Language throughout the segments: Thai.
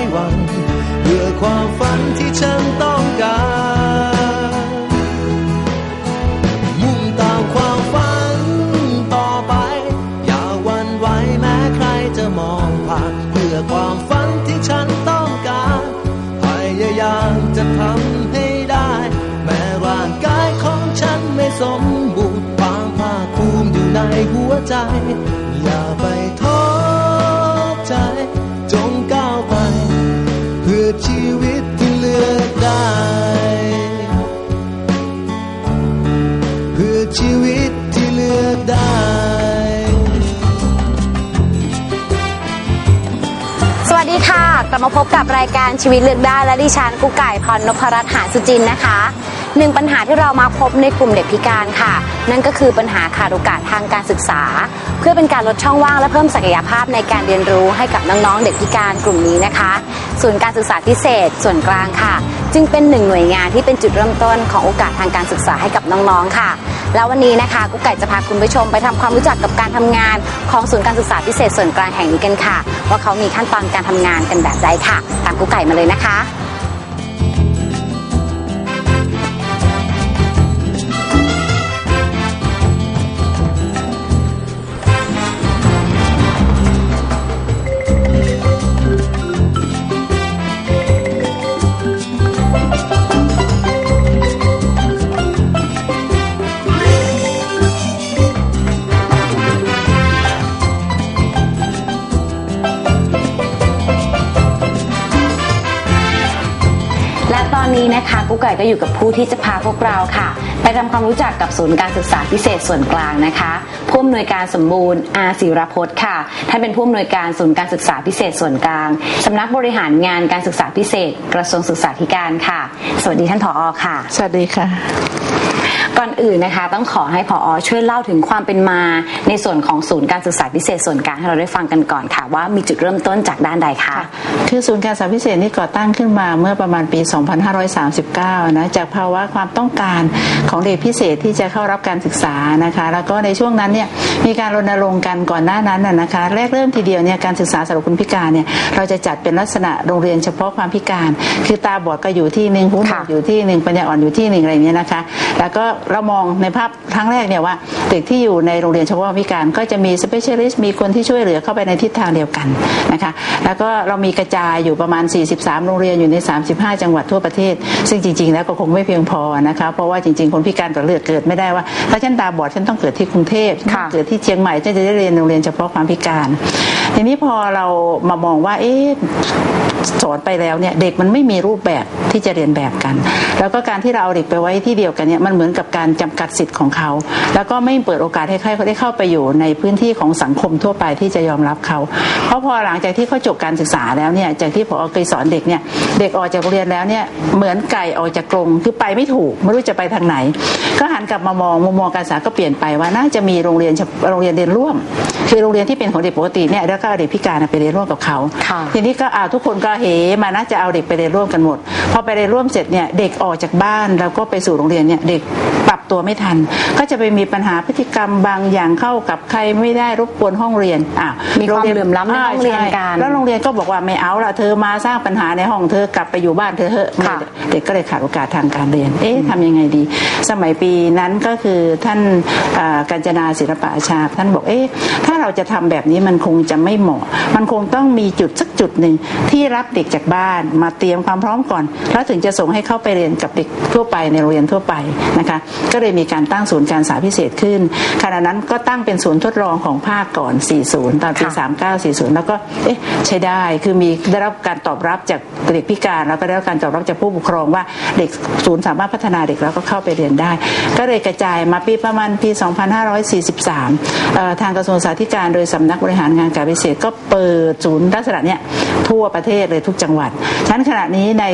ามไว้หวัง เพื่อความฝันที่ฉันต้องการ มุ่งตามความฝันต่อไป อย่าหวั่นไหวแม้ใครจะมองผ่าน เพื่อความฝันที่ฉันต้องการ พยายามจะทำให้ได้ แม้ร่างกายของฉันไม่สมบูรณ์ความภาคภูมิอยู่ในหัวใจ อย่าไปท้อ กลับมาพบกับรายการชีวิตเลือกได้และดิฉันกุ๊กไก่พรนพรัตน์หานสุจินนะคะ หนึ่งปัญหาที่เรามาพบในกลุ่มเด็กพิการค่ะ นั่นก็คือปัญหาขาดโอกาสทางการศึกษา เพื่อเป็นการลดช่องว่างและเพิ่มศักยภาพในการเรียนรู้ให้กับน้องๆเด็กพิการกลุ่มนี้นะคะศูนย์การศึกษาพิเศษส่วนกลางค่ะ จึงเป็นหนึ่งหน่วยงานที่เป็นจุดเริ่มต้นของโอกาสทางการศึกษาให้กับน้องๆค่ะ แล้ววันนี้นะคะกุ๊กไก่จะพาคุณผู้ชมไปทำความรู้จักกับการทำงานของศูนย์การศึกษาพิเศษส่วนกลางแห่งนี้กันค่ะ ว่าเขามีขั้นตอนการทำงานกันแบบใดค่ะ ตามกุ๊กไก่มาเลยนะคะ นนี้นะคะกุ๊กไก่ก็อยู่กับผู้ที่จะพาพวกเราค่ะ ไปทำความรู้จักกับศูนย์การศึกษาพิเศษส่วนกลางนะคะผู้อำนวยการสมบูรณ์อาศิรพจน์ค่ะท่านเป็นผู้อำนวยการศูนย์การศึกษาพิเศษส่วนกลางสำนักบริหารงานการศึกษาพิเศษ กระทรวงศึกษาธิการค่ะ สวัสดีท่านผอค่ะ สวัสดีค่ะ ก่อนอื่นนะคะ ต้องขอให้ผออช่วยเล่าถึงความเป็นมา ในส่วนของศูนย์การศึกษาพิเศษส่วนกลางให้เราได้ฟังกันก่อนค่ะ ว่ามีจุดเริ่มต้นจากด้านใดคะคือศูนย์การศึกษาพิเศษนี่ก่อตั้งขึ้นมาเมื่อประมาณปี 2539 นะจากภาวะความต้องการของเด็กพิเศษที่จะเข้ารับการศึกษานะคะ แล้วก็ในช่วงนั้นเนี่ยมีการรณรงค์กันก่อนหน้านั้นนะคะแรกเริ่มทีเดียวเนี่ยการศึกษาสำหรับคนพิการเนี่ยเราจะจัดเป็นลักษณะโรงเรียนเฉพาะความพิการ คือตาบอดก็อยู่ที่หนึ่งหูหนวกอยู่ที่หนึ่งปัญญาอ่อนอยู่ที่หนึ่งอะไรเงี้ยนะคะ แล้วก็เรามองในภาพครั้งแรกเนี่ยว่าเด็กที่อยู่ในโรงเรียนเฉพาะพิการก็จะมีสเปเชียลิสต์มีคนที่ช่วยเหลือเข้าไปในทิศทางเดียวกันนะคะแล้วก็เรามีกระจายอยู่ประมาณ 43 โรงเรียนอยู่ใน 35 จังหวัดทั่วประเทศ ซึ่งจริง ๆ แล้วก็คงไม่เพียงพอนะคะเพราะว่าจริง ๆ คนพิการต่อเลือกเกิดไม่ได้ว่าถ้าฉันตาบอดฉันต้องเกิดที่กรุงเทพฉันต้องค่ะเกิดที่เชียงใหม่ฉันจะได้เรียนโรงเรียนเฉพาะความพิการ ทีนี้พอเรามามองว่าเอ๊ะสอนไปแล้วเนี่ยเด็กมันไม่มีรูปแบบที่จะเรียนแบบกัน แล้วก็การที่เราเอาเด็กไปไว้ที่เดียวกันเนี่ยมันเหมือนกับการจำกัดสิทธิ์ของเขา แล้วก็ไม่เปิดโอกาสให้ใครเขาได้เข้าไปอยู่ในพื้นที่ของสังคมทั่วไปที่จะยอมรับเขา เพราะพอหลังจากที่เขาจบการศึกษาแล้วเนี่ยจากที่พอเคยสอนเด็กเนี่ยเด็กออกจากโรงเรียนแล้วเนี่ยเหมือนไก่ออกจากกรงคือไปไม่ถูกไม่รู้จะไปทางไหน ก็หันกลับมามองมุมมองการศึกษาก็เปลี่ยนไปว่าน่าจะมีโรงเรียนเฉพาะโรงเรียนเรียนร่วม คือโรงเรียนที่เป็นของเด็กปกติเนี่ยแล้วก็เอาเด็กพิการไปเรียนร่วมกับเขาค่ะทีนี้ก็อ่าทุกคนก็เฮมานะจะเอาเด็กไปเรียนร่วมกันหมด พอไปเรียนร่วมเสร็จเนี่ยเด็กออกจากบ้านแล้วก็ไปสู่โรงเรียนเนี่ยเด็กปรับตัวไม่ทัน ก็จะไปมีปัญหาพฤติกรรมบางอย่างเข้ากับใครไม่ได้รบกวนห้องเรียนอะมีความเหลื่อมล้ำในห้องเรียนกันใช่แล้วโรงเรียนก็บอกว่าไม่เอาละเธอมาสร้างปัญหาในห้องเธอกลับไปอยู่บ้านเธอเถอะค่ะเด็กก็เลยขาดโอกาสทางการเรียน เอ๊ะทำยังไงดี สมัยปีนั้นก็คือท่านอ่ากัญจนาศิลปะอาชาท่านบอกเอ๊ะถ้าเราจะทำแบบนี้มันคงจะไม่เหมาะ มันคงต้องมีจุดสักจุดหนึ่งที่รับเด็กจากบ้านมาเตรียมความพร้อมก่อน แล้วถึงจะส่งให้เข้าไปเรียนกับเด็กทั่วไปในโรงเรียนทั่วไปนะคะก็เลยมีการตั้งศูนย์การศึกษาพิเศษขึ้นขณะนั้นก็ตั้งเป็นศูนย์ทดลองของภาคก่อน 40 ตอนปีค่ะ39 40 แล้วก็เอ๊ะใช้ได้คือมีได้รับการตอบรับจากเด็กพิการแล้วก็ได้รับการตอบรับจากผู้ปกครองว่าเด็กศูนย์สามารถพัฒนาเด็กแล้วก็เข้าไปเรียนได้ ก็เลยกระจายมาปีประมาณปี 2543เอ่อทางกระทรวงสาธการโดยสำนักบริหารงานการพิเศษก็เปิดศูนย์ลักษณะเนี้ยทั่วประเทศเลยทุกจังหวัดฉะนั้นขณะนี้ใน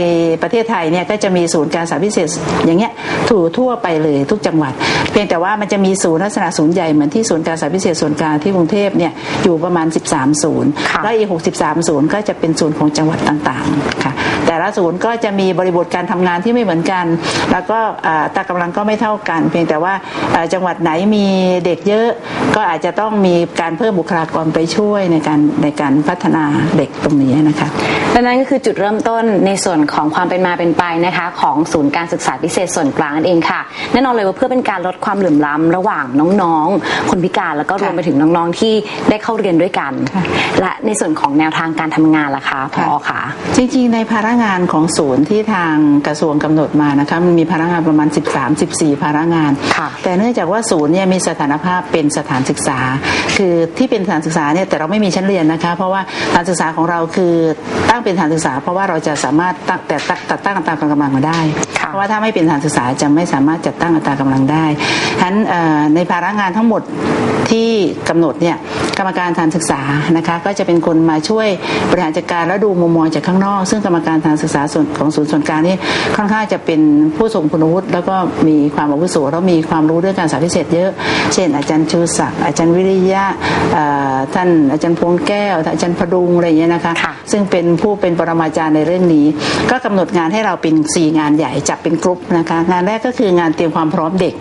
ประเทศไทยเนี่ยก็จะมีศูนย์การศึกษาพิเศษอย่างเงี้ยถูทั่วไปเลยทุกจังหวัด เพียงแต่ว่ามันจะมีศูนย์ลักษณะศูนย์ใหญ่เหมือนที่ศูนย์การศึกษาพิเศษส่วนกลางที่กรุงเทพเนี่ยอยู่ประมาณ 13 ศูนย์ค่ะแล้วอีก 63 ศูนย์ก็จะเป็นศูนย์ของจังหวัดต่างๆค่ะแต่ละศูนย์ก็จะมีบริบทการทำงานที่ไม่เหมือนกัน แล้วก็อ่าตากำลังก็ไม่เท่ากัน เพียงแต่ว่าอ่าจังหวัดไหนมีเด็กเยอะ ก็อาจจะต้องมีการเพิ่มบุคลากรไปช่วยในการในการพัฒนาเด็กตรงนี้นะคะและนั่นก็คือจุดเริ่มต้นในส่วนของความเป็นมาเป็นไปนะคะ ของศูนย์การศึกษาพิเศษส่วนกลางนั่นเองค่ะแน่นอนเลยว่าเพื่อเป็นการลดความเหลื่อมล้ำระหว่างน้องๆ คนพิการแล้วก็รวมไปถึงน้องๆที่ได้เข้าเรียนด้วยกันค่ะและในส่วนของแนวทางการทำงานล่ะคะพอค่ะ จริงๆ ในภาระงานของศูนย์ที่ทางกระทรวงกำหนดมานะคะมันมีภาระงานประมาณ 13-14 ภาระงานค่ะแต่เนื่องจากว่าศูนย์เนี่ยมีสถานภาพเป็นสถานศึกษา คือที่เป็นสถานศึกษาเนี่ยแต่เราไม่มีชั้นเรียนนะคะ เพราะว่าสถานศึกษาของเราคือตั้งเป็นสถานศึกษา เพราะว่าเราจะสามารถตั้งแต่ตั้งแต่ตั้งอัตรากำลังมาได้ค่ะเพราะว่าถ้าไม่เป็นสถานศึกษาจะไม่สามารถจัดตั้งอัตรากำลังได้ฉะนั้นเอ่อในภาระงานทั้งหมดที่กำหนดเนี่ยกรรมการสถานศึกษานะคะก็จะเป็นคนมาช่วยบริหารจัดการและดูมุมมองจากข้างนอก ซึ่งกรรมการทางศึกษาส่วนของศูนย์ส่วนกลางนี่ค่อนข้างจะเป็นผู้ทรงคุณวุฒิแล้วก็มีความอาวุโสแล้วมีความรู้เรื่องการศึกษาพิเศษเยอะ เช่น อาจารย์ชูศักดิ์อาจารย์วิริยะเอ่อท่านอาจารย์พวงแก้วอาจารย์พดุงอะไรอย่างเงี้ยนะคะค่ะซึ่งเป็นผู้เป็นปรมาจารย์ในเรื่องนี้ ก็กำหนดงานให้เราเป็น 4 งานใหญ่จับเป็นกรุ๊ปนะคะงานแรกก็คืองานเตรียมความพร้อมเด็ก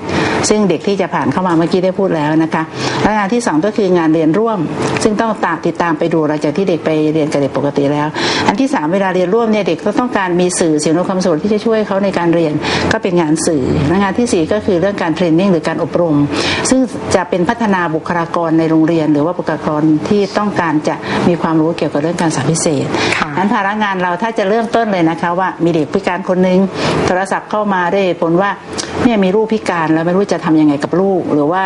ซึ่งเด็กที่จะผ่านเข้ามาเมื่อกี้ได้พูดแล้วนะคะและงานที่ 2 ก็คืองานเรียนร่วม ซึ่งต้องตามติดตามไปดูหลังจากที่เด็กไปเรียนกับเด็กปกติแล้ว อันที่ 3 เวลาเรียนร่วมเนี่ยเด็กก็ต้องการมีสื่อเสียงอำนวยความสะดวกที่จะช่วยเขาในการเรียนก็เป็นงานสื่อและงานทีสี่ 4 ก็คือเรื่องการเทรนนิ่งหรือการอบรม ซึ่งจะเป็นพัฒนาบุคลากรในโรงเรียน หรือว่าบุคลากรที่ต้องการจะมีความรู้เกี่ยวกับเรื่องการศึกษาพิเศษค่ะนั้นภาระงานเราถ้าจะเริ่มต้นเลยนะคะว่ามีเด็กพิการคนหนึงโทรศัพท์เข้ามาด้วยเหตุผลว่า เนี่ยมีลูกพิการแล้วไม่รู้จะทำยังไงกับลูก หรือว่า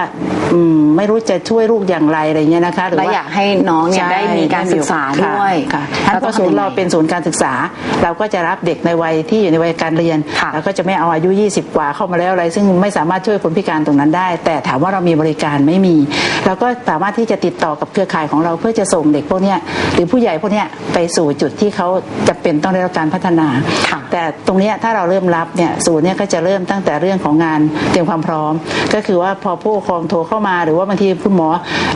อืมไม่รู้จะช่วยลูกอย่างไรอะไรเงี้ยนะคะหรือและว่าอยากให้น้องเนี่ยใช่ได้มีการศึกษาด้วยค่ะท่านแล้วพต้อองศูนย์ทำยังไงเราเป็นศูนย์การศึกษา เราก็จะรับเด็กในวัยที่อยู่ในวัยการเรียนค่ะแล้วก็จะไม่เอาอายุ 20 กว่าเข้ามาแล้วอะไร ซึ่งไม่สามารถช่วยคนพิการตรงนั้นได้ แต่ถามว่าเรามีบริการไม่มีเราก็สามารถที่จะติดต่อกับเครือข่ายของเราเพื่อจะส่งเด็กพวกเนี้ยหรือผู้ใหญ่พวกเนี้ยไปสู่จุดที่เขาจะเป็นต้องได้รับการพัฒนาค่ะแต่ตรงเนี้ยถ้าเราเริ่มรับเนี่ยศูนย์เนี่ยก็จะเริ่มตั้งแต่เรื่องของงานเตรียมความพร้อม ก็คือว่าพอผู้ปกครองโทรเข้ามา หรือว่าบางทีคุณหมอ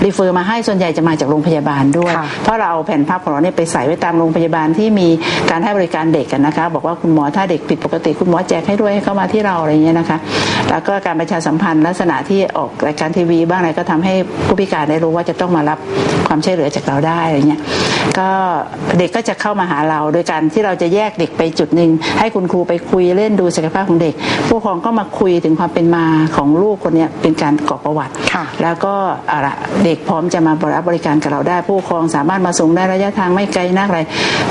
รีเฟอร์มาให้ส่วนใหญ่จะมาจากโรงพยาบาลด้วยค่ะเพราะเราเอาแผ่นภาพของเราเนี่ยไปใส่ไว้ตามโรงพยาบาลที่มีการให้บริการเด็กกันนะคะ บอกว่าคุณหมอถ้าเด็กผิดปกติ คุณหมอแจกให้ด้วยให้เข้ามาที่เราอะไรอย่างเงี้ยนะคะ แล้วก็การประชาสัมพันธ์ลักษณะที่ออกรายการทีวี บ้างอะไรก็ทำให้ผู้พิการได้รู้ว่าจะต้องมารับความช่วยเหลือจากเราได้อะไรเงี้ยก็เด็กก็จะเข้ามาหาเรา โดยการที่เราจะแยกเด็กไปจุดหนึ่งให้คุณครูไปคุยเล่นดูศักยภาพของเด็ก ผู้ปกครองก็มาคุยถึงความเป็นมาของลูกคนเนี้ยเป็นการกรอกประวัติค่ะแล้วก็เอาละเด็กพร้อมจะมารับบริการกับเราได้ผู้ปกครองสามารถมาส่งได้ระยะทางไม่ไกลนักอะไร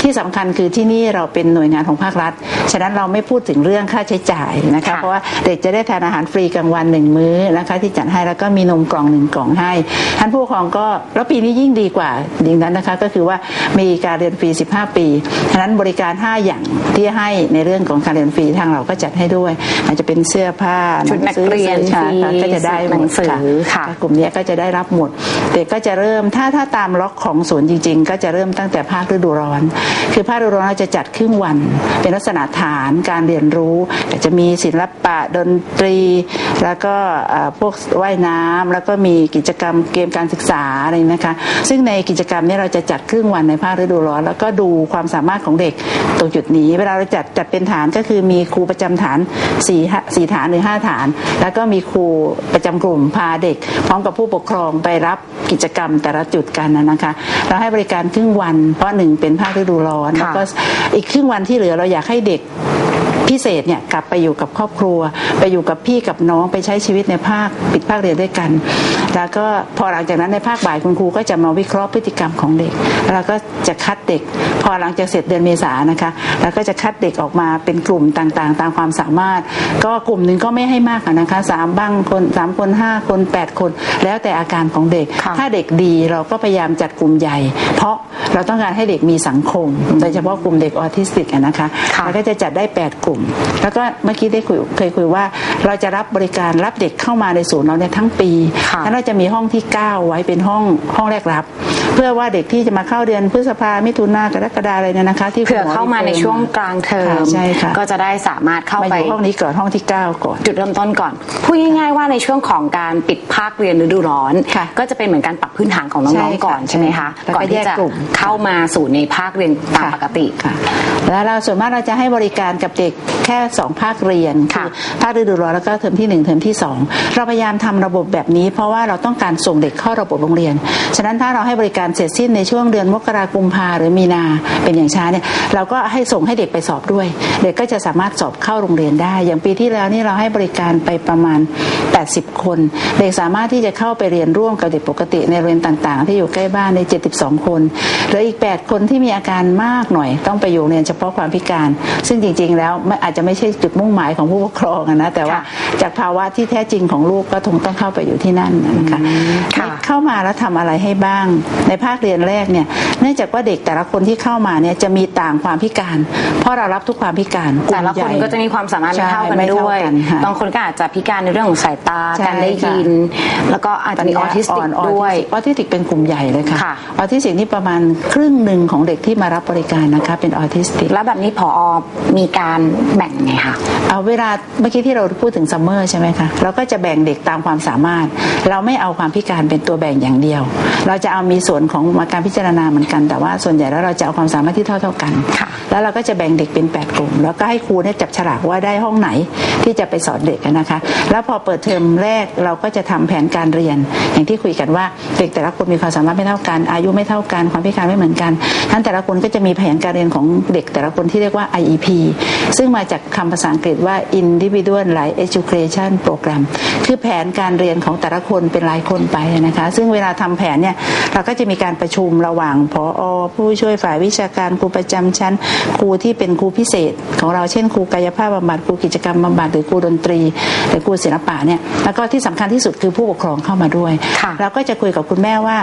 ที่สำคัญคือที่นี่เราเป็นหน่วยงานของภาครัฐ ฉะนั้นเราไม่พูดถึงเรื่องค่าใช้จ่ายนะคะค่ะเพราะว่าเด็กจะได้ทานอาหารฟรีกลางวันหนึ่งมื้อนะคะที่จัดให้แล้วก็มีนมกล่องหนึ่งกล่องให้ท่านผู้ปกครองก็แล้วปีนี้ยิ่งดีกว่าอย่างนั้นนะคะก็คือว่ามีการเรียนฟรี 15 ปีฉะนั้นบริการ 5 อย่างที่ให้ในเรื่องของการเรียนฟรีทางเราก็จัดให้ด้วย อาจจะเป็นเสื้อผ้าชุดนักเรียนหงสือฟรีก็จะได้หมหนัดงสือค่ะกลุ่มเนี้ยก็จะได้รับหมดเด็กก็จะเริ่มถ้าถ้าตามล็อกของศูนย์จริง ๆ ก็จะเริ่มตั้งแต่ภาคฤดูร้อน คือภาคฤดูร้อนเราจะจัดครึ่งวัน เป็นลักษณะฐานการเรียนรู้แต่จะมีศิลปะดนตรี แล้วก็เอ่อพวกว่ายน้ำแล้วก็มีกิจกรรมเกมการศึกษาอะไรนะคะ ซึ่งในกิจกรรมเนี้เราจะจัดครึ่งวันในภาคฤดูร้อน แล้วก็ดูความสามารถของเด็กตรงจุดนี้ เวลาเราจัดจัดเป็นฐานก็คือมีครูประจำฐานสี่ห้าสี่ฐานหรือห้าฐาน แล้วก็มีครูประจำกลุ่มพาเด็ก พร้อมกับผู้ปกครองไปรับกิจกรรมแต่ละจุดกันนะนะคะเราให้บริการครึ่งวันเพราะหนึ่งเป็นภาคฤดูร้อนค่ะแล้วก็อีกครึ่งวันที่เหลือเราอยากให้เด็ก พิเศษเนี่ยกลับไปอยู่กับครอบครัว ไปอยู่กับพี่กับน้องไปใช้ชีวิตในภาคปิดภาคเรียนด้วยกัน แล้วก็พอหลังจากนั้นในภาคบ่ายคุณครูก็จะมาวิเคราะห์พฤติกรรมของเด็ก แล้วก็จะคัดเด็ก พอหลังจากเสร็จเดือนเมษายนนะคะ แล้วก็จะคัดเด็กออกมาเป็นกลุ่มต่างๆ ตามความสามารถ ก็กลุ่มหนึ่งก็ไม่ให้มากอะนะคะสามบ้างคนสามคนห้าคนแปดคน แล้วแต่อาการของเด็กค่ะถ้าเด็กดีเราก็พยายามจัดกลุ่มใหญ่ เพราะเราต้องการให้เด็กมีสังคมโดยเฉพาะกลุ่มเด็กออทิสติกอะนะคะค่ะแล้วก็จะจัดได้ 8กลุ่ม แล้วก็เมื่อกี้ได้คุยเคยคุยว่า เราจะรับบริการรับเด็กเข้ามาในศูนย์เราเนี่ยทั้งปีค่ะแล้วเราจะมีห้องที่ 9 ไว้เป็นห้องห้องแรกรับ เพื่อว่าเด็กที่จะมาเข้าเดือนพฤษภามิถุนากรกฎาอะไรเนี่ยนะคะ ที่เผื่อคุณหเข้ามาในช่วงกลางเทอมค่ะใช่ค่ะก็จะได้สามารถเข้ามาไปอยู่ห้องนี้ก่อนห้องที่ 9 ก่อน จุดเริ่มต้นก่อนพูดง่ายๆว่าในช่วงของการปิดภาคเรียนฤดูร้อนค่ะก็จะเป็นเหมือนการปรับพื้นฐานของใช่น้องๆค่ะก่อนใช่ไหมคะแล้วก็ก่อนที่จะแยกกลุ่มเข้ามาสู่ในภาคเรียนตามปกติค่ะแล้วเราส่วนมากเราจะให้บริการกับเด็กแค่ 2 ภาคเรียนค่ะอภาคฤดูร้อนแล้วก็เทอมที่ 1 เทอมที่ 2 เราพยายามทำระบบแบบนี้ เพราะว่าเราต้องการส่งเด็กเข้าระบบโรงเรียน ฉะนั้นถ้าเราให้บริการเสร็จสิ้นในช่วงเดือนมกราคมพาหรือมีนาเป็นอย่างช้าเนี่ยเราก็ให้ส่งให้เด็กไปสอบด้วย เด็กก็จะสามารถสอบเข้าโรงเรียนได้ อย่างปีที่แล้วนี่เราให้บริการไปประมาณ 80 คน เด็กสามารถที่จะเข้าไปเรียนร่วมกับเด็กปกติในโรงเรียนต่างๆ ที่อยู่ใกล้บ้านใน 72 คนเหลืออีก 8 คนที่มีอาการมากหน่อย ต้องไปอยู่โรงเรียนเฉพาะความพิการ ซึ่งจริงๆแล้วไม่อาจจะไม่ใช่จุดมุ่งหมายของผู้ปกครองอะนะแต่ว่าค่ะจากภาวะที่แท้จริงของลูกก็คงต้องเข้าไปอยู่ที่นั่นนะคะค่ะเข้ามาแล้วทำอะไรให้บ้าง ในภาคเรียนแรกเนี่ยเนื่องจากว่าเด็กแต่ละคนที่เข้ามาเนี่ยจะมีต่างความพิการ เพราะเรารับทุกความพิการกแต่มละใหคนญ่ก็จะมีความสามารถไม่ใช่เท่ากันไม่เท่าด้วยกันค่ะบางคนก็อาจจะพิการในเรื่องของสายตาใช่การได้ยิน แล้วก็อาจจะมีออทิสติกออด้วยออทิสติกเป็นกลุ่มใหญ่เลยค่ะค่ะออทิสติกนี่ประมาณครึ่งหนึ่งของเด็กที่มารับบริการนะคะเป็นออทิสติกแล้วแบบนี้พอมีการแบ่งไงคะเอาเวลาเมื่อกี้ที่เราพูดถึงซัมเมอร์ใช่ไหมคะเราก็จะแบ่งเด็กตามความสามารถ เราไม่เอาความพิการเป็นตัวแบ่งอย่างเดียว เราจะเอามีส่วนของมาการพิจารณาเหมือนกัน แต่ว่าส่วนใหญ่แล้วเราจะเอาความสามารถที่เท่าเท่าๆกันค่ะแล้วเราก็จะแบ่งเด็กเป็น 8 กลุ่ม แล้วก็ให้ครูเนี่ยจับฉลากว่าได้ห้องไหนที่จะไปสอนเด็กนะคะ แล้วพอเปิดเทอมแรกเราก็จะทำแผนการเรียน อย่างที่คุยกันว่าเด็กแต่ละคนมีความสามารถไม่เท่ากัน อายุไม่เท่ากันความพิการไม่เหมือนกันทั้นแต่ละคนก็จะมีแผนการเรียนของเด็กแต่ละคนที่เรียกว่า IEP ซึ่งมาจากคำภาษาอังกฤษว่า Individual Life Education Program คือแผนการเรียนของแต่ละคนเป็นรายคนไปนะคะ ซึ่งเวลาทำแผนเนี่ยเราก็จะมีการประชุมระหว่างพอผู้ช่วยฝ่ายวิชาการครูประจำชั้น ครูที่เป็นครูพิเศษ ของเราเช่นครูกายภาพบำบัดครูกิจกรรมบำบัดหรือครูดนตรีหรือครูศิลปะเนี่ยแล้วก็ที่สำคัญที่สุดคือผู้ปกครองเข้ามาด้วยค่ะเราก็จะคุยกับคุณแม่ว่า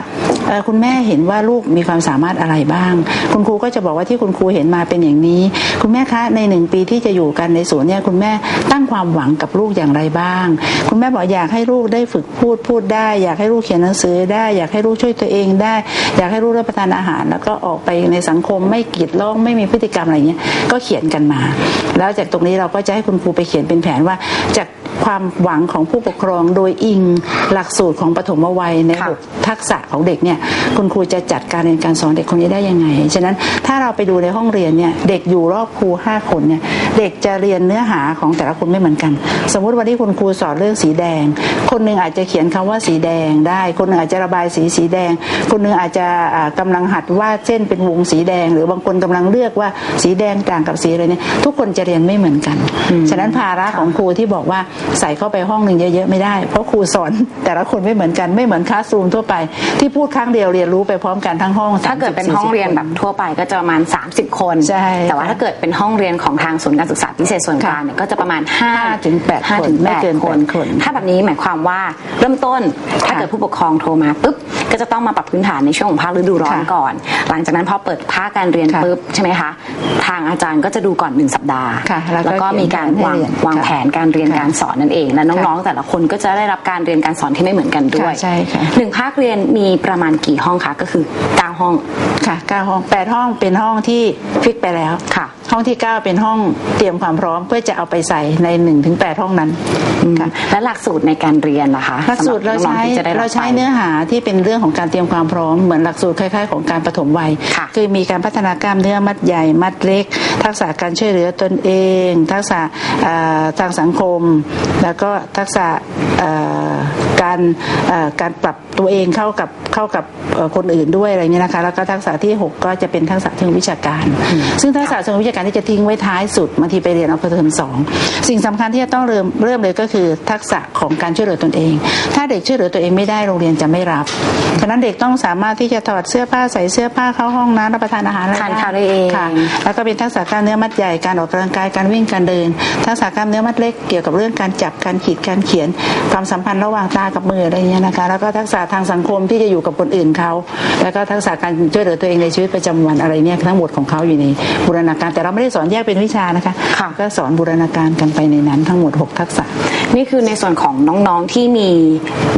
เอ่อคุณแม่เห็นว่าลูกมีความสามารถอะไรบ้าง คุณครูก็จะบอกว่าที่คุณครูเห็นมาเป็นอย่างนี้ คุณแม่คะในหนึ่งปีที่จะอยู่กันในศูนย์เนี่ยคุณแม่ตั้งความหวังกับลูกอย่างไรบ้าง คุณแม่บอกอยากให้ลูกได้ฝึกพูดพูดได้ อยากให้ลูกเขียนหนังสือได้ อยากให้ลูกช่วยตัวเองได้ อยากให้ลูกรับประทานอาหาร แล้วก็ออกไปในสังคมไม่กีดร้องไม่มีพฤติกรรมอะไรเงี้ยก็เขียนกันมา แล้วจากตรงนี้เราก็จะให้คุณครูไปเขียนเป็นแผนว่าจาก ความหวังของผู้ปกครองโดยอิงหลักสูตรของปฐมวัยในค่ะหกทักษะของเด็กเนี่ยคุณครูจะจัดการเรียนการสอนเด็กคนนี้ได้ยังไง ฉะนั้นถ้าเราไปดูในห้องเรียนเนี่ยเด็กอยู่รอบครูห้าคนเนี่ยเด็กจะเรียนเนื้อหาของแต่ละคนไม่เหมือนกัน สมมุติวันนี้คุณครูสอนเรื่องสีแดง คนหนึ่งอาจจะเขียนคำว่าสีแดงได้ คนหนึ่งอาจจะระบายสีสีแดง คนหนึ่งอาจจะอ่ากำลังหัดวาดเส้นเป็นวงสีแดง หรือบางคนกำลังเลือกว่าสีแดงต่างกับสีอะไรเนี่ยทุกคนจะเรียนไม่เหมือนกัน ฉะนั้นภาระของครูที่บอกว่าใส่เข้าไปห้องหนึ่งเยอะๆไม่ได้ เพราะครูสอนแต่ละคนไม่เหมือนกันไม่เหมือนคลาสรูมทั่วไป ที่พูดครั้งเดียวเรียนรู้ไปพร้อมกันทั้งห้อง ถ้าเกิดเป็น30ห้องเรียน40แบบทั่วไปก็จะประมาณ 30 คนใช่แต่ว่าค่ะถ้าเกิดเป็นห้องเรียนของทางศูนย์การศึกษาพิเศษส่วนกลางเนี่ยก็จะประมาณ5ถึงแปดห้าคนถึงไม่แปดเกินคนแปดคน ถ้าแบบนี้หมายความว่าเริ่มต้นถ้าค่ะเกิดผู้ปกครองโทรมาปุ๊บก็จะต้องมาปรับพื้นฐานในช่วงของภาคฤดูร้อนค่ะก่อน หลังจากนั้นพอเปิดภาคการเรียนค่ะปุ๊บใช่ไหมคะทางอาจารย์ก็จะดูก่อนหนึ่งสัปดาห์ค่ะแล้วก็แล้วก็มีการวางเขียนแผนให้เรียนวางแผนการเรียนค่ะการสอนนั่นเอง และน้องๆแต่ละคนก็จะได้รับการเรียนการสอนที่ไม่เหมือนกันด้วยค่ะใช่ค่ะหนึ่งภาคเรียนมีประมาณกี่ห้องคะก็คือเก้าห้องค่ะเก้าห้องแปดห้องเป็นห้องที่ฟิกไปแล้วค่ะ ห้องที่ 9 เป็นห้องเตรียมความพร้อมเพื่อจะเอาไปใส่ใน1นถึงแห้องนั้นค่ะและหลักสูตรในการเรียนล่ะคะหลักสูตรเราสำหบใช้น้องๆที่จะได้บเราใช้ไปเนื้อหาที่เป็นเรื่องของการเตรียมความพร้อมเหมือนหลักสูตรคล้ายๆ ของการปฐมวัยค่ะอมีการพัฒนากล้ามเนื้อมัดใหญ่มัดเล็ก ทักษะการช่วยเหลือตนเอง ทักษะเอ่อทางสังคมแล้วก็ทักษะการการปรับ ตัวเองเข้ากับเข้ากับเอ่อคนอื่นด้วยอะไรเงี้ยนะคะ แล้วก็ทักษะที่ 6 ก็จะเป็นทักษะเชิงวิชาการ ซึ่งทักษะเชิงวิชาการการที่จะทิ้งไว้ท้ายสุดบางทีไปเรียนเอาเทอมสองสิ่งสำคัญที่จะต้องเริ่มเริ่มเลยก็คือทักษะของการช่วยเหลือตนเอง ถ้าเด็กช่วยเหลือตัวเองไม่ได้โรงเรียนจะไม่รับฉะนั้นเด็กต้องสามารถที่จะถอดเสื้อผ้าใส่เสื้อผ้าเข้าห้องน้ำรับประทานอาหารอะไรทานข้าวได้เองค่ะแล้วก็เป็นทักษะกล้ามเนื้อมัดใหญ่การออกกำลังกายการวิ่งการเดิน ทักษะกล้ามเนื้อมัดเล็กเกี่ยวกับเรื่องการจับการขีดการเขียนความสัมพันธ์ระหว่างตากับมืออะไรอย่างเงี้ยนะคะแล้วก็ทักษะทางสังคมที่จะอยู่กับคนอื่นเขา แล้วก็ทักษะการช่วยเหลือตัวเองในชีวิตประจำวันอะไรเนี่ยทั้งหมดของเขาอยู่ในบูรณาการ แต่เราไม่ได้สอนแยกเป็นวิชานะคะค่ะก็สอนบูรณาการกันไปในนั้นทั้งหมด 6 ทักษะ นี่คือในส่วนของน้องๆที่มี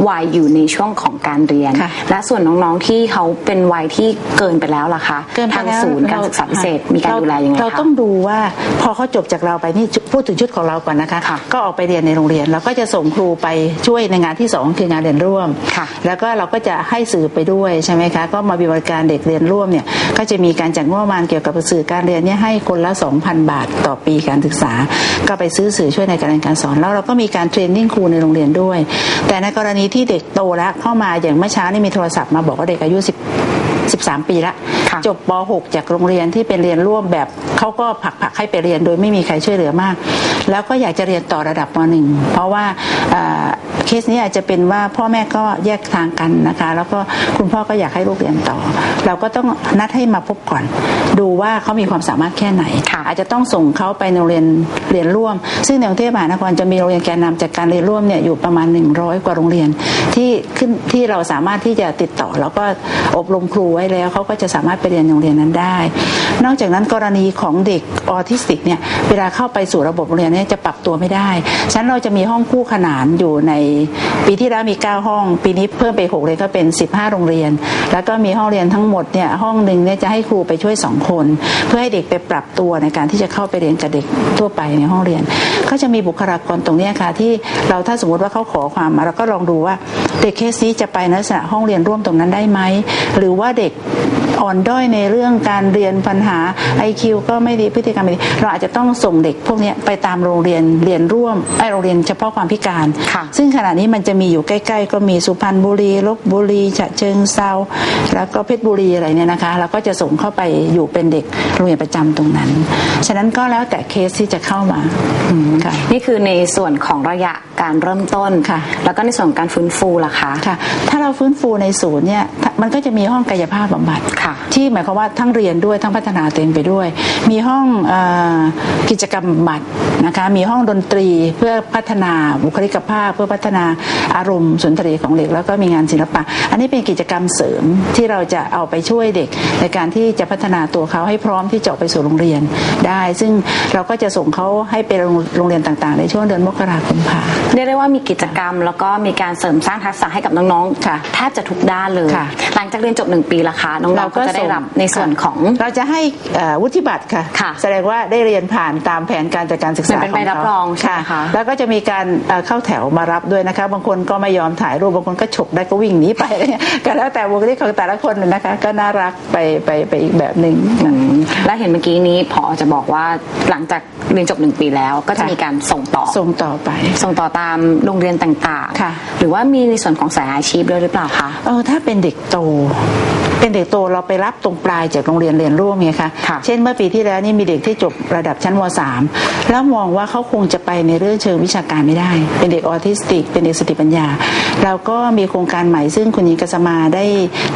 วัยอยู่ในช่วงของการเรียนค่ะและส่วนน้องๆที่เขาเป็นวัยที่เกินไปแล้วล่ะคะเกินไปทางแล้วศูนย์การศึกษาพิเศษมีการดูแลยังไงเราคะต้องดูว่าพอเขาจบจากเราไปนี่พูดถึงชุดของเราก่อนนะคะค่ะก็ออกไปเรียนในโรงเรียนเราก็จะส่งครูไปช่วยในงานที่สองคืองานเรียนร่วมค่ะแล้วก็เราก็จะให้สื่อไปด้วยใช่ไหมคะก็มาบริการเด็กเรียนร่วมเนี่ยก็จะมีการจัดงบประมาณเกี่ยวกับสื่อการเรียนเนี่ยให้คนละ 2,000 บาทต่อปีการศึกษา ก็ไปซื้อสื่อช่วยในการเรียนการสอนแล้วเราก็มีการเทรนนิ่งครูในโรงเรียนด้วย แต่ในกรณีที่เด็กโตแล้วเข้ามาอย่างเมื่อเช้านี่มีโทรศัพท์มาบอกว่าเด็กอายุ 10 13 ปีละค่ะจบป .6 จากโรงเรียนที่เป็นเรียนร่วมแบบเขาก็ผลักผลักๆให้ไปเรียนโดยไม่มีใครช่วยเหลือมาก แล้วก็อยากจะเรียนต่อระดับม .1 เพราะว่าอ่า เคสนี้อาจจะเป็นว่าพ่อแม่ก็แยกทางกันนะคะ แล้วก็คุณพ่อก็อยากให้ลูกเรียนต่อ เราก็ต้องนัดให้มาพบก่อน ดูว่าเขามีความสามารถแค่ไหนค่ะอาจจะต้องส่งเขาไปในโรงเรียนเรียนร่วม ซึ่งในกรุงเทพมหานครจะมีโรงเรียนแกนนำจากการเรียนร่วมเนี่ยอยู่ประมาณ 100 กว่าโรงเรียน ที่ขึ้นที่เราสามารถที่จะติดต่อ แล้วก็อบรมครูไว้แล้วเขาก็จะสามารถไปเรียนโรงเรียนนั้นได้ นอกจากนั้นกรณีของเด็กออทิสติกเนี่ยเวลาเข้าไปสู่ระบบโรงเรียนเนี่ยจะปรับตัวไม่ได้ฉะนั้นเราจะมีห้องคู่ขนานอยู่ในปีที่แล้วมี 9 ห้อง ปีนี้เพิ่มไป 6 เลยก็เป็น 15 โรงเรียน แล้วก็มีห้องเรียนทั้งหมดเนี่ยห้องหนึ่งเนี่ยจะให้ครูไปช่วย 2 คน เพื่อให้เด็กไปปรับตัวในการที่จะเข้าไปเรียนกับเด็กทั่วไปในห้องเรียน ก็จะมีบุคลากรตรงเนี้ยค่ะที่เราถ้าสมมติว่าเขาขอความมาเราก็ลองดูว่าเด็กเคสนี้จะไปในลักษณะห้องเรียนร่วมตรงนั้นได้ไหมหรือว่าเด็กอ่อนด้อยในเรื่องการเรียนปัญหา IQ ก็ไม่ดีพฤติกรรมไม่ดีเราอาจจะต้องส่งเด็กพวกเนี้ยไปตามโรงเรียนเรียนร่วมไอโรงเรียนเฉพาะความพิการค่ะซึ่งขณะนี้มันจะมีอยู่ใกล้ๆ ก็มีสุพรรณบุรีลบบุรีฉะเชิงเซาแล้วก็เพชรบุรีอะไรเนี่ยนะคะเราก็จะส่งเข้าไปอยู่เป็นเด็กโรงเรียนประจำตรงนั้น ฉะนั้นก็แล้วแต่เคสที่จะเข้ามาค่ะนี่คือในส่วนของระยะ การเริ่มต้นค่ะ แล้วก็ในส่วนของการฟื้นฟูล่ะคะ ค่ะ ถ้าเราฟื้นฟูในศูนย์เนี่ยถ้ามันก็จะมีห้องกายภาพบำบัดค่ะ ที่หมายความว่าทั้งเรียนด้วยทั้งพัฒนาตัวเองไปด้วย มีห้องเออกิจกรรมบำบัดนะคะมีห้องดนตรีเพื่อพัฒนาบุคลิกภาพ เพื่อพัฒนาอารมณ์สุนทรีย์ของเด็ก แล้วก็มีงานศิลปะ อันนี้เป็นกิจกรรมเสริมที่เราจะเอาไปช่วยเด็ก ในการที่จะพัฒนาตัวเขาให้พร้อมที่จะออกไปสู่โรงเรียนได้ ซึ่งเราก็จะส่งเขาให้ไปโรงโรงเรียนต่างๆ ในช่วงเดือนมกราคมพาเรียกได้ว่ามีกิจกรรม แล้วก็มีการเสริมสร้างทักษะให้กับน้องค่ะแทบจะทุกด้านเลย ค่ะหลังจากเรียนจบหนึ่งปีละคะน้องๆก็จะได้รับในส่วนของ เราจะให้เอ่อวุฒิบัตรค่ะ ค่ะแสดงว่าได้เรียนผ่านตามแผนการจัดการศึกษามันเป็นใบขรับรองใช่ไหมคะ แล้วก็จะมีการเอ่อเข้าแถวมารับด้วยนะคะ บางคนก็ไม่ยอมถ่ายรูป บางคนก็ฉกได้ก็วิ่งหนีไปอะไรเงี้ยก็แล้วแต่บุคลิกของแต่ละคนเลยนะคะ ก็น่ารักไปไปไปอีกแบบหนึ่งและเห็นเมื่อกี้นี้พอจะบอกว่าหลังจากเรียนจบหนึ่งปีแล้วก็จะค่ะ มีการส่งต่อส่งต่อไป ส่งต่อตามโรงเรียนต่างค่ะหรือว่ามีในส่วนของสายอาชีพด้วยหรือเปล่าคะ เออถ้าเป็นเด็กโต เป็นเด็กโตเราไปรับตรงปลายจากโรงเรียนเรียนร่วมไงคะค่ะเช่นเมื่อปีที่แล้วนี่มีเด็กที่จบระดับชั้นม .3 แล้วมองว่าเขาคงจะไปในเรื่องเชิงวิชาการไม่ได้ เป็นเด็กออทิสติก เป็นเด็กสติปัญญา เราก็มีโครงการใหม่ซึ่งคุณหญิงกัสมาได้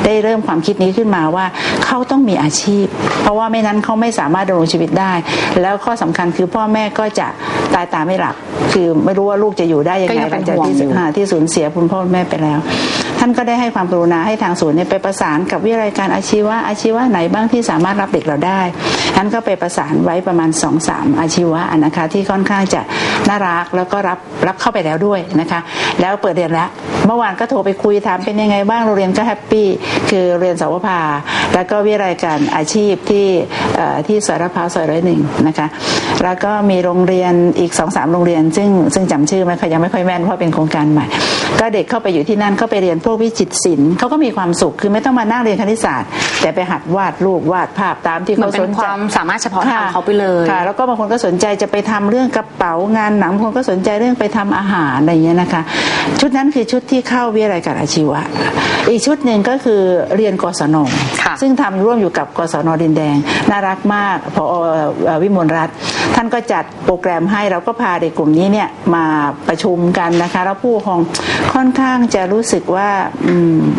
ได้เริ่มความคิดนี้ขึ้นมาว่าเขาต้องมีอาชีพ เพราะว่าไม่นั้นเขาไม่สามารถดำรงชีวิตได้ แล้วข้อสำคัญคือพ่อแม่ก็จะตายตาไม่หลับคือไม่รู้ว่าลูกจะอยู่ได้ยังก็ไงยังหเป็ลันงจากห่วงที่อยู่อ่าที่สูญเสียคุณพ่อคุณแม่ไปแล้วท่านก็ได้ให้ความกรุณาให้ทางศูนย์เนี่ยไปประสานกับวิทยาลัยการอาชีวะอาชีวะไหนบ้างที่สามารถรับเด็กเราได้ท่านก็ไปประสานไว้ประมาณ2อสามอาชีวะนะคะที่ค่อนข้างจะน่ารักแล้วก็รับรับเข้าไปแล้วด้วยนะคะ แล้วเปิดเรียนแล้วเมื่อวานก็โทรไปคุยถามเป็นยังไงบ้างโรงเรียนก็แฮปปี้คือเรียนสวภาแล้วก็วิทยาลัยการอาชีพที่ที่สารพาวซอยร้อยหนึ่งนะคะแล้วก็มีโรงเรียนอีกสองสามโรงเรียน ซึ่งซึ่งจำชื่อไม่ค่อยยังไม่ค่อยแม่นเพราะเป็นโครงการใหม่ ก็เด็กเข้าไปอยู่ที่นั่นเข้าไปเรียนพวกวิจิตรศิลป์เขาก็มีความสุขคือไม่ต้องมานั่งเรียนคณิตศาสตร์ แต่ไปหัดวาดรูปวาดภาพตามที่เหมือเขานเป็สนนคใจวามสามารถเฉพาะทางเขาไปเลยค่ะแล้วก็บางคนก็สนใจจะไปทำเรื่องกระเป๋างานหนังบางคนก็สนใจเรื่องไปทำอาหารอะไรอย่างเงี้ยนะคะ ชุดนั้นคือชุดที่เข้าวิทยาลัยการอาชีวะ อีกชุดหนึ่งก็คือเรียนกศนค่ะซึ่งทำร่วมอยู่กับกศนดินแดง น่ารักมากพอเอ่อวิมลรัตน์ท่านก็จัดโปรแกรมให้เราก็พาเด็กกลุ่มนี้เนี่ยมาประชุมกันนะคะ แล้วผู้ปกครองค่อนข้างจะรู้สึกว่าอืม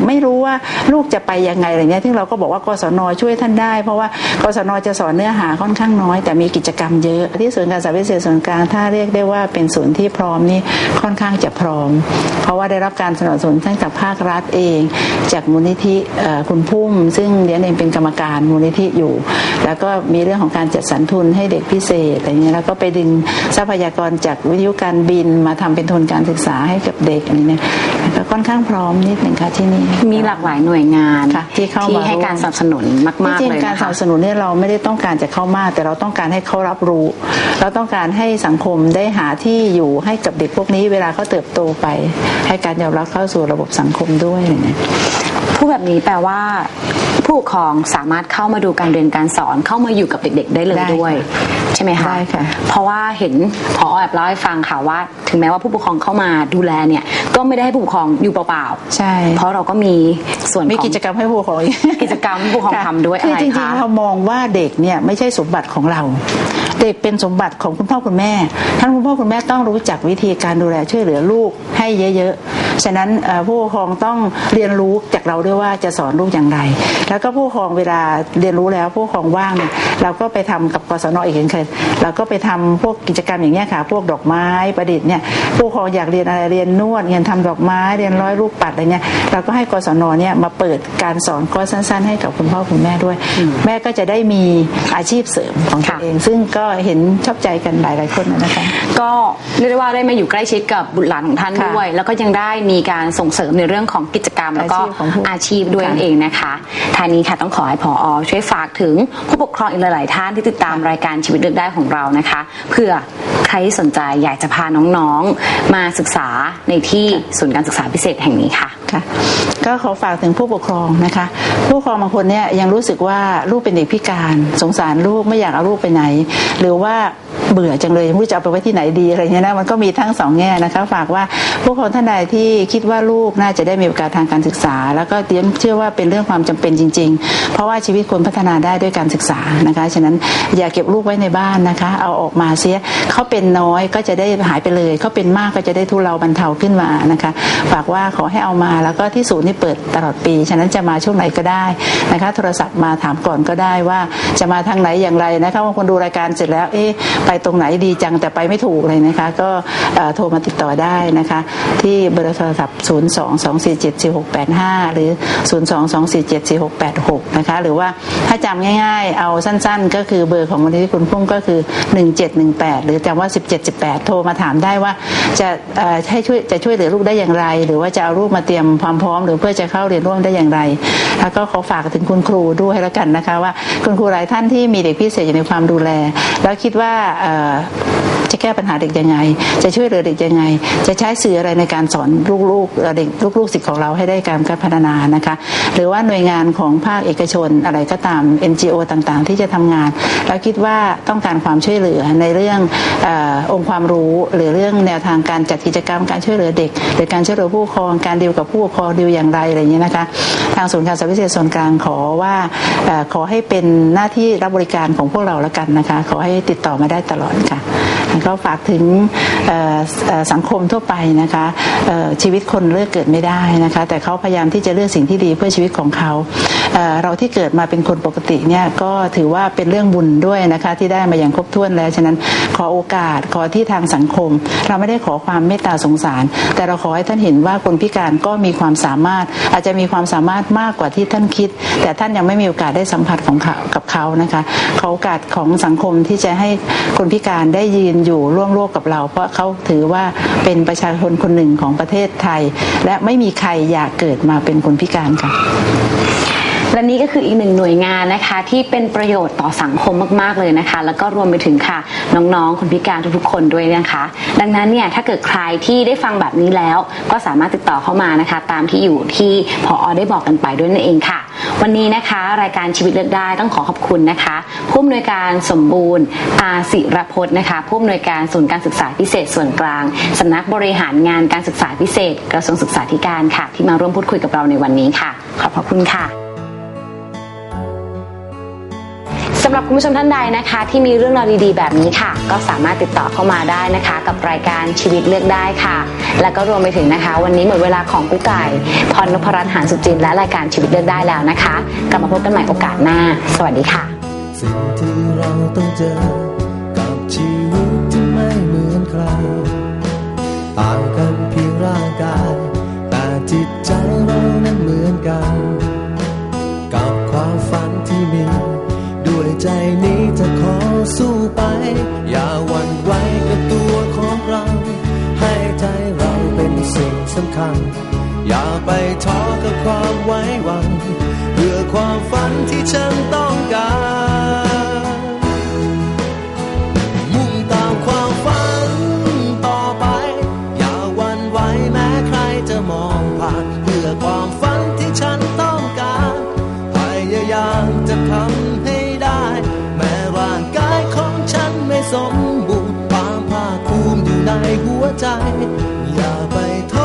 ไม่รู้ว่าลูกจะไปยังไงอะไรเงี้ยที่เราก็บอกว่ากศนช่วยท่านได้ เพราะว่ากศนจะสอนเนื้อหาค่อนข้างน้อย แต่มีกิจกรรมเยอะ ที่ศูนย์การศึกษาพิเศษส่วนกลางถ้าเรียกได้ว่าเป็นศูนย์ที่พร้อมนี่ค่อนข้างจะพร้อม เพราะว่าได้รับการสนับสนุนทั้งจากภาครัฐเอง จากมูลนิธิคุณพุ่ม ซึ่งเดียนเองเป็นกรรมการมูลนิธิอยู่ แล้วก็มีเรื่องของการจัดสรรทุนให้เด็กพิเศษอะไรเงี้ยแล้วก็ไปดึงทรัพยากรจากวิทยุการบินมาทำเป็นทุนการศึกษาให้กับเด็กอะไรเงี้ย ค่อนข้างพร้อมนิดหนึ่งค่ะที่นี่มีหลากหลายหน่วยงานค่ะที่เข้ามาให้การสนับสนุนมากที่ๆจริงเลยการนะสคะนับสนุนเนี่ยเราไม่ได้ต้องการจะเข้ามาก แต่เราต้องการให้เขารับรู้ เราต้องการให้สังคมได้หาที่อยู่ให้กับเด็กพวกนี้ เวลาเขาเติบโตไป ให้การยอมรับเข้าสู่ระบบสังคมด้วยอะไรเงี้ยพูดแบบนี้แปลว่าผู้ปกครองสามารถเข้ามาดูการเรียนการสอนเข้ามาอยู่กับเด็ก ๆ ได้เลยได้ค่ะด้วย ใช่ไหมคะได้ค่ะเพราะว่าเห็นพอแอบเล่าให้ฟังค่ะว่า ถึงแม้ว่าผู้ปกครองเข้ามาดูแลเนี่ยก็ไม่ได้ให้ผู้ปกครองอยู่เปล่าๆใช่ เพราะเราก็มีส่วนมีของกิจกรรมให้ผู้ปกครองอีกิจกรรมผู้ปกครองค่ะทำด้วยคืออะไรจริงคะๆเรามองว่าเด็กเนี่ยไม่ใช่สมบัติของเรา เด็กเป็นสมบัติของคุณพ่อคุณแม่ท่านคุณพ่อคุณแม่ต้องรู้จักวิธีการดูแลช่วยเหลือลูกให้เยอะๆ ฉะนั้นเอ่อผู้ปกครองต้องเรียนรู้จากเราด้วยว่าจะสอนลูกอย่างไร แล้วก็ผู้ปกครองเวลาเรียนรู้แล้วผู้ปกครองว่างเนี่ยเราก็ไปทำกับกศนอีกเช่นเคยเราก็ไปทำพวกกิจกรรมอย่างเงี้ยค่ะ พวกดอกไม้ประดิษฐ์เนี่ยผู้ปกครองอยากเรียนอะไรเรียนนวดเรียนทำดอกไม้เรียนร้อยรูปปัดอะไรเงี้ยเราก็ให้กศนเนี่ยมาเปิดการสอนคอร์สสั้น ๆ ให้กับคุณพ่อคุณแม่ด้วย แม่ก็จะได้มีอาชีพเสริมของตัวค่ะเอง ซึ่งก็เห็นชอบใจกันหลายๆคนนะคะ ก็เรียกได้ว่าได้มาอยู่ใกล้ชิดกับบุตรหลานของท่านค่ะด้วย แล้วก็ยังได้มีการส่งเสริมในเรื่องของกิจกรรม แล้วก็อาชีพของผู้อาชีพด้วยค่ะนั่นเองนะคะทางนี้ค่ะต้องขอให้ผอช่วยฝากถึงผู้ปกครองอีกหลายๆท่านที่ติดตามรายการชีวิตเลือกได้ของเรานะคะเผื่อใครที่สนใจอยากจะพาน้องๆมาศึกษาในที่ศูนย์การศึกษาพิเศษแห่งนี้ค่ะค่ะ ก็ขอฝากถึงผู้ปกครองนะคะ ผู้ปกครองบางคนเนี่ยยังรู้สึกว่าลูกเป็นเด็กพิการ สงสารลูกไม่อยากเอาลูกไปไหนหรือว่าเบื่อจังเลยไม่รู้จะเอาไปไว้ที่ไหนดีอะไรเงี้ยนะมันก็มีทั้งสองแง่นะคะฝากว่าผู้ปกครองท่านใดที่คิดว่าลูกน่าจะได้มีโอกาสทางการศึกษา แล้วก็เตรียมเชื่อว่าเป็นเรื่องความจำเป็นจริง ๆ เพราะว่าชีวิตคนพัฒนาได้ด้วยการศึกษานะคะฉะนั้นอย่าเก็บลูกไว้ในบ้านนะคะ เอาออกมาเสียเขาเป็นน้อยก็จะได้หายไปเลยเขาเป็นมากก็จะได้ทุเลาบรรเทาขึ้นมานะคะ ฝากว่าขอให้เอามาแล้วก็ที่ศูนย์นี่เปิดตลอดปี ฉะนั้นจะมาช่วงไหนก็ได้นะคะ โทรศัพท์มาถามก่อนก็ได้ว่าจะมาทางไหนอย่างไรนะคะบางคนดูรายการเสร็จแล้วเอ๊ะไปตรงไหนดีจังแต่ไปไม่ถูกเลยนะคะ ก็โทรมาติดต่อได้นะคะ ที่เบอร์โทรศัพท์ 0 2 2 4 7 4 6 8 5 หรือ 0 2 2 4 7 4 6 8 6 นะคะ หรือว่าถ้าจำง่ายๆ เอาสั้นๆ ก็คือเบอร์ของมูลนิธิคุณพุ่มก็คือ 1718 หรือจำว่า 1718 โทรมาถามได้ว่าจะให้ช่วยจะช่วยเหลือลูกได้อย่างไร หรือว่าจะเอาลูกมาเตรียมความพร้อม หรือเพื่อจะเข้าเรียนร่วมได้อย่างไร แล้วก็ขอฝากถึงคุณครูด้วยแล้วกันนะคะว่าคุณครูหลายท่านที่มีเด็กพิเศษอยู่ในความดูแลแล้วคิดว่า จะแก้ปัญหาเด็กยังไง จะช่วยเหลือเด็กยังไง จะใช้สื่ออะไรในการสอนลูกๆเอ่อเด็กลูกๆสิทธิ์ของเราให้ได้การพัฒนานะคะ หรือว่าหน่วยงานของภาคเอกชนอะไรก็ตาม NGO ต่างๆ ที่จะทำงานแล้วคิดว่าต้องการความช่วยเหลือในเรื่องอองค์ความรู้หรือเรื่องแนวทางการจัดกิจกรรมการช่วยเหลือเด็ก หรือการช่วยเหลือผู้ปกครองการดีลกับผู้ปกครองดีลอย่างไรอะไรอย่างนี้นะคะ ทางศูนย์การสอนพิเศษส่วนกลางขอว่าขอให้เป็นหน้าที่รับบริการของพวกเราแล้วกันนะคะ ขอให้ติดต่อมาได้ตลอดค่ะ แล้วก็ฝากถึงสังคมทั่วไปนะคะชีวิตคนเลือกเกิดไม่ได้นะคะ แต่เขาพยายามที่จะเลือกสิ่งที่ดีเพื่อชีวิตของเขาเเราที่เกิดมาเป็นคนปกติเนี่ยก็ถือว่าเป็นเรื่องบุญด้วยนะคะที่ได้มาอย่างครบถ้วนแล้วฉะนั้นขอโอกาสขอที่ทางสังคม เราไม่ได้ขอความเมตตาสงสาร แต่เราขอให้ท่านเห็นว่าคนพิการก็มีความสามารถ อาจจะมีความสามารถมากกว่าที่ท่านคิด แต่ท่านยังไม่มีโอกาสได้สัมผัสของเขากับเขานะคะขอโอกาสของสังคมที่จะให้คนพิการได้ยืนอยู่ร่วมโลกกับเรา เพราะเขาถือว่าเป็นประชาชนคนหนึ่งของประเทศไทย และไม่มีใครอยากเกิดมาเป็นคนพิการค่ะ และนี่ก็คืออีกหนึ่งหน่วยงานนะคะที่เป็นประโยชน์ต่อสังคมมากๆเลยนะคะ แล้วก็รวมไปถึงค่ะน้องๆคนพิการทุกๆคนด้วยนะคะ ดังนั้นเนี่ยถ้าเกิดใครที่ได้ฟังแบบนี้แล้ว ก็สามารถติดต่อเข้ามานะคะ ตามที่อยู่ที่พออได้บอกกันไปด้วยนั่นเองค่ะ วันนี้นะคะ รายการชีวิตเลือกได้ต้องขอขอบคุณนะคะผู้อำนวยการสมบูรณ์อาศิรพจน์นะคะผู้อำนวยการศูนย์การศึกษาพิเศษส่วนกลางสำนักบริหารงานการศึกษาพิเศษ กระทรวงศึกษาธิการค่ะ ที่มาร่วมพูดคุยกับเราในวันนี้ค่ะ ขอบพระคุณค่ะ หรับคุณผู้ชมท่านใดนะคะ ที่มีเรื่องราวดีๆ แบบนี้ค่ะ ก็สามารถติดต่อเข้ามาได้นะคะ กับรายการชีวิตเลือกได้ค่ะ แล้วก็รวมไปถึงนะคะ วันนี้หมดเวลาของกุ๊กไก่พรนพรัตน์หานสุจินและรายการชีวิตเลือกได้แล้วนะคะกลับมาพบกันใหม่โอกาสหน้า สวัสดีค่ะ สิ่งที่เราต้องเจอกับชีวิตที่ไม่เหมือนใครต่างกันเพียงร่างกาย แต่จิตใจเรานั้นเหมือนกัน ใจนี้จะขอสู้ไป อย่าหวั่นไหวกับตัวของเรา ให้ใจเราเป็นสิ่งสำคัญ อย่าไปท้อกับความไว้วังเพื่อความฝันที่ฉันต้องการ หัวใจ อย่าไปท้อ